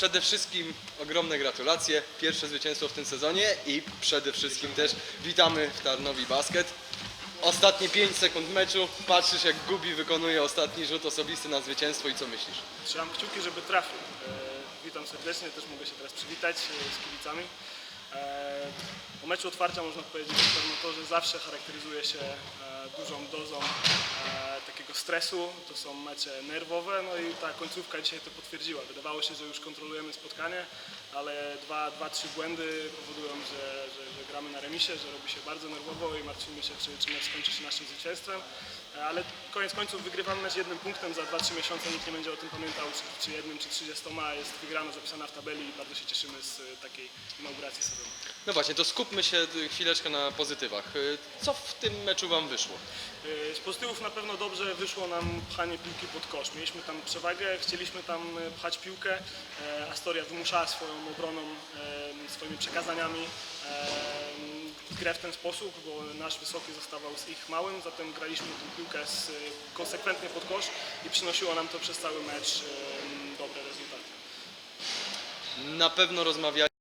przede wszystkim ogromne gratulacje. Pierwsze zwycięstwo w tym sezonie i przede wszystkim też witamy w Tarnowi Basket. Ostatnie 5 sekund meczu, patrzysz jak Gubi wykonuje ostatni rzut osobisty na zwycięstwo i co myślisz? Trzymam kciuki, żeby trafił. E, witam serdecznie, też mogę się teraz przywitać e, z kibicami. E, o meczu otwarcia można powiedzieć na pewno to, że zawsze charakteryzuje się e, dużą dozą e, stresu. To są mecze nerwowe, no i ta końcówka dzisiaj to potwierdziła. Wydawało się, że już kontrolujemy spotkanie, ale dwa, dwa trzy błędy powodują, że, że, że gramy na remisie, że robi się bardzo nerwowo i martwimy się, czy, czy mecz skończy się naszym zwycięstwem. E, Ale koniec końców wygrywamy mecz jednym punktem, za 2-3 miesiące nikt nie będzie o tym pamiętał, czy, czy jednym, czy 30 jest wygrana zapisana w tabeli i bardzo się cieszymy z e, takiej inauguracji sezonu. No właśnie, to skupmy się chwileczkę na pozytywach. Y, Co w tym meczu Wam wyszło? E, Z pozytywów na pewno dobrze wyszło nam pchanie piłki pod kosz. Mieliśmy tam przewagę, chcieliśmy tam e, pchać piłkę. E, Astoria wymuszała swoją obroną, e, swoimi przekazaniami e, grę w ten sposób, bo nasz wysoki zostawał z ich małym, zatem graliśmy tę piłkę z, konsekwentnie pod kosz i przynosiło nam to przez cały mecz e, dobre rezultaty. Na pewno rozmawialiśmy